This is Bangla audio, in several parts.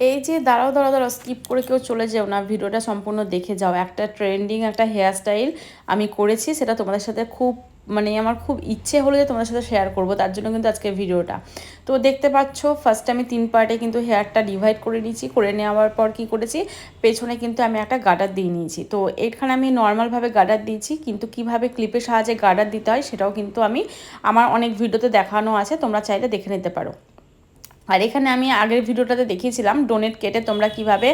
এই যে দাঁড়াও দাঁড়াও দাঁড়াও স্কিপ করে কেউ চলে যাও না, ভিডিওটা সম্পূর্ণ দেখে যাও। একটা ট্রেন্ডিং একটা হেয়ার স্টাইল আমি করেছি, সেটা তোমাদের সাথে খুব মানে আমার খুব ইচ্ছে হলো যে তোমাদের সাথে শেয়ার করব, তার জন্য কিন্তু আজকে ভিডিওটা। তো দেখতে পাচ্ছ ফার্স্ট আমি তিন পার্টে কিন্তু হেয়ারটা ডিভাইড করে নিয়েছি, করে নেওয়ার পর কি করেছি, পেছনে কিন্তু আমি একটা গার্ডার দিয়ে নিয়েছি। তো এখানে আমি নর্মালভাবে গার্ডার দিয়েছি, কিন্তু কীভাবে ক্লিপের সাহায্যে গার্ডার দিতে হয়, সেটাও কিন্তু আমি, আমার অনেক ভিডিওতে দেখানো আছে, তোমরা চাইলে দেখে নিতে পারো। আর এখানে আমি আগের ভিডিওটাতে দেখিয়েছিলাম ডোনেট কেটে তোমরা কীভাবে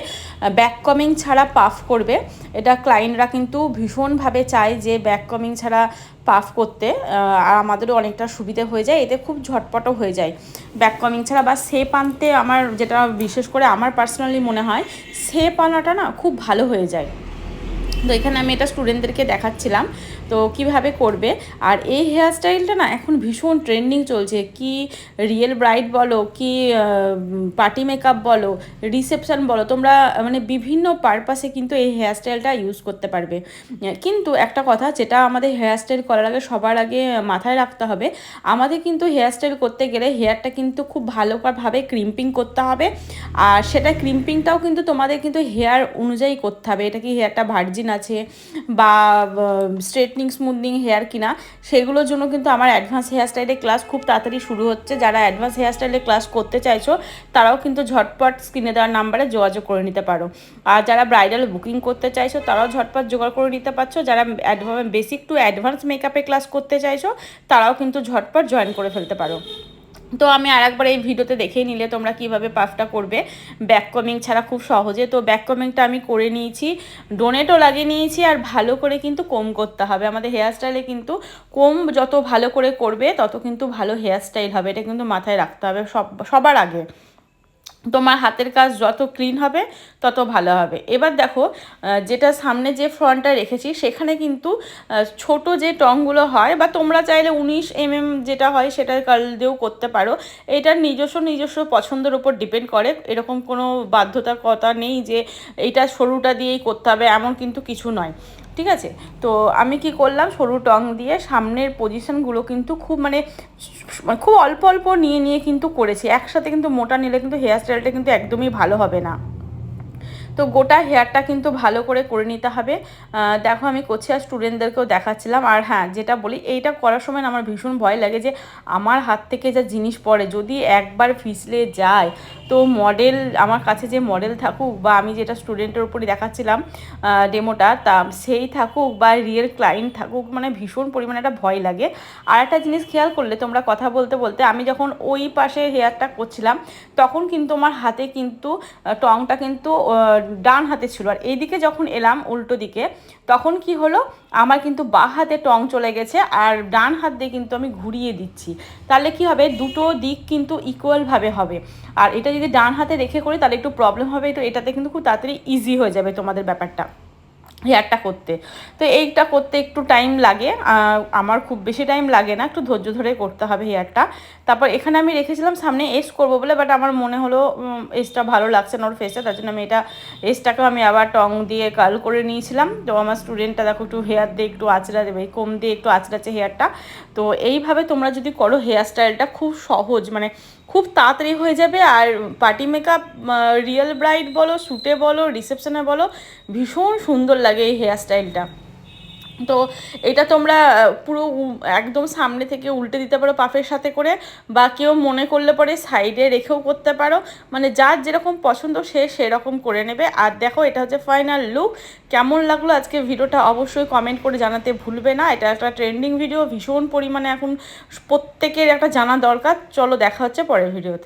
ব্যাক কমিং ছাড়া পাফ করবে। এটা ক্লায়েন্টরা কিন্তু ভীষণভাবে চায় যে ব্যাক কমিং ছাড়া পাফ করতে আর আমাদেরও অনেকটা সুবিধে হয়ে যায়, এতে খুব ঝটপটও হয়ে যায়। ব্যাক কমিং ছাড়া বা সেপ আনতে আমার যেটা বিশেষ করে আমার পার্সোনালি মনে হয় সেপ আনাটা না খুব ভালো হয়ে যায়। তো এখানে আমি এটা স্টুডেন্টদেরকে দেখাচ্ছিলাম। তো কীভাবে করবে? আর এই হেয়ার স্টাইলটা না এখন ভীষণ ট্রেন্ডিং চলছে। কি রিয়েল ব্রাইড বলো, কি পার্টি মেকআপ বলো রিসেপশান বলো, তোমরা মানে বিভিন্ন পারপাসে কিন্তু এই হেয়ার স্টাইলটা ইউজ করতে পারবে। কিন্তু একটা কথা, যেটা আমাদের হেয়ার স্টাইল করার আগে, সবার আগে মাথায় রাখতে হবে, আমাদের কিন্তু হেয়ার স্টাইল করতে গেলে হেয়ারটা কিন্তু খুব ভালোভাবে ক্রিম্পিং করতে হবে। আর সেটা ক্রিম্পিংটাও কিন্তু তোমাদের কিন্তু হেয়ার অনুযায়ী করতে হবে। এটা কি হেয়ারটা ভার্জিন আছে বা স্ট্রেটনিং স্মুথনিং হেয়ার কিনা, সেগুলোর জন্য কিন্তু আমার অ্যাডভান্স হেয়ার স্টাইলের ক্লাস খুব তাড়াতাড়ি শুরু হচ্ছে। যারা অ্যাডভান্স হেয়ার স্টাইলের ক্লাস করতে চাইছো, তারাও কিন্তু ঝটপট স্ক্রিনে দেওয়ার নাম্বারে যোগাযোগ করে নিতে পারো। আর যারা ব্রাইডাল বুকিং করতে চাইছো, তারাও ঝটপট জোগাড় করে নিতে পারছ। যারা বেসিক টু অ্যাডভান্স মেকআপে ক্লাস করতে চাইছো, তারাও কিন্তু ঝটপট জয়েন করে ফেলতে পারো। তো আমি আরেকবার এই ভিডিওতে দেখে নিলে তোমরা কীভাবে পাফটা করবে। ব্যাক কমিং ছাড়া খুব সহজে। তো ব্যাক কমিংটা আমি করে নিয়েছি। ডোনেটও লাগিয়ে নিয়েছি আর ভালো করে কিন্তু কম করতে হবে। আমাদের হেয়ার স্টাইলে কিন্তু কম যত ভালো করে করবে, তত কিন্তু ভালো হেয়ার স্টাইল হবে। এটা কিন্তু মাথায় রাখতে হবে সব, সবার আগে। তোমার হাতের কাজ যত ক্লিন হবে, তত ভালো হবে। এবার দেখো যেটা সামনে যে ফ্রন্টটা রেখেছি, সেখানে কিন্তু ছোট যে টংগুলো হয়, বা তোমরা চাইলে উনিশ এম এম যেটা হয় সেটা কাল দিয়েও করতে পারো। এটার নিজস্ব নিজস্ব পছন্দের উপর ডিপেন্ড করে। এরকম কোনো বাধ্যতার কথা নেই যে, এইটা সরুটা দিয়েই করতে হবে, এমন কিন্তু কিছু নয়। ঠিক আছে? তো আমি কি করলাম? সরু টং দিয়ে সামনের পজিশনগুলো কিন্তু খুব মানে খুব অল্প অল্প নিয়ে নিয়ে কিন্তু করেছি। একসাথে কিন্তু মোটা নিলে কিন্তু হেয়ার স্টাইলটা কিন্তু একদমই ভালো হবে না। তো গোটা হেয়ারটা কিন্তু ভালো করে করে নিতে হবে। দেখো আমি কোচিয়া স্টুডেন্টদেরকেও দেখাচ্ছিলাম। আর হ্যাঁ যেটা বলি, এইটা করার সময় আমার ভীষণ ভয় লাগে যে, আমার হাত থেকে যা জিনিস পড়ে, যদি একবার ফিসলে যায়, তো মডেল আমার কাছে যে মডেল থাকুক বা আমি যেটা স্টুডেন্টের উপরই দেখাচ্ছিলাম ডেমোটা তা সেই থাকুক বা রিয়েল ক্লায়েন্ট থাকুক মানে ভীষণ পরিমাণে একটা ভয় লাগে। আর একটা জিনিস খেয়াল করলে, তোমরা কথা বলতে বলতে, আমি যখন ওই পাশে হেয়ারটা করছিলাম, তখন কিন্তু আমার হাতে কিন্তু টংটা কিন্তু ডান হাতে ছিল। আর এইদিকে যখন এলাম উল্টো দিকে, তখন কি হলো? আমার কিন্তু বা হাতে টং চলে গেছে আর ডান হাত দিয়ে কিন্তু আমি ঘুরিয়ে দিচ্ছি। তাহলে কি হবে? দুটো দিক কিন্তু ইকুয়ালভাবে হবে। আর এটা যদি ডান হাতে রেখে করি, তাহলে একটু প্রবলেম হবে তো এটাতে কিন্তু খুব তাড়াতাড়ি ইজি হয়ে যাবে তোমাদের ব্যাপারটা। হেয়ারটা করতে। তো এইটা করতে একটু টাইম লাগে আমার খুব বেশি টাইম লাগে না, একটু ধৈর্য ধরে করতে হবে হেয়ারটা তারপর এখানে আমি রেখেছিলাম, সামনে এস করব বলে বাট আমার মনে হলো এসটা ভালো লাগছে না ওর ফেসে তার জন্য আমি এটা এসটাকেও আমি আবার টং দিয়ে কাল করে নিয়েছিলাম। তো আমার স্টুডেন্টটা দেখো একটু হেয়ার দিয়ে একটু আঁচড়া দেবে কম দিয়ে একটু আঁচড়াচ্ছে হেয়ারটা তো এইভাবে তোমরা যদি করো হেয়ার স্টাইলটা খুব সহজ মানে খুব তাড়াতাড়ি হয়ে যাবে। আর পার্টি মেকআপ রিয়েল ব্রাইড বলো শ্যুটে বলো রিসেপশনে বলো, ভীষণ সুন্দর লাগে এই হেয়ার স্টাইলটা তো এটা তোমরা পুরো একদম সামনে থেকে উল্টে দিতে পারো পাফের সাথে করে, বা কেউ মনে করলে পরে সাইডে রেখেও করতে পারো। মানে যার যেরকম পছন্দ সে সেরকম করে নেবে। আর দেখো, এটা হচ্ছে ফাইনাল লুক কেমন লাগল আজকে ভিডিওটা অবশ্যই কমেন্ট করে জানাতে ভুলবে না। এটা একটা ট্রেন্ডিং ভিডিও ভীষণ পরিমাণে এখন প্রত্যেকের একটা জানা দরকার। চলো দেখা হচ্ছে পরের ভিডিওতে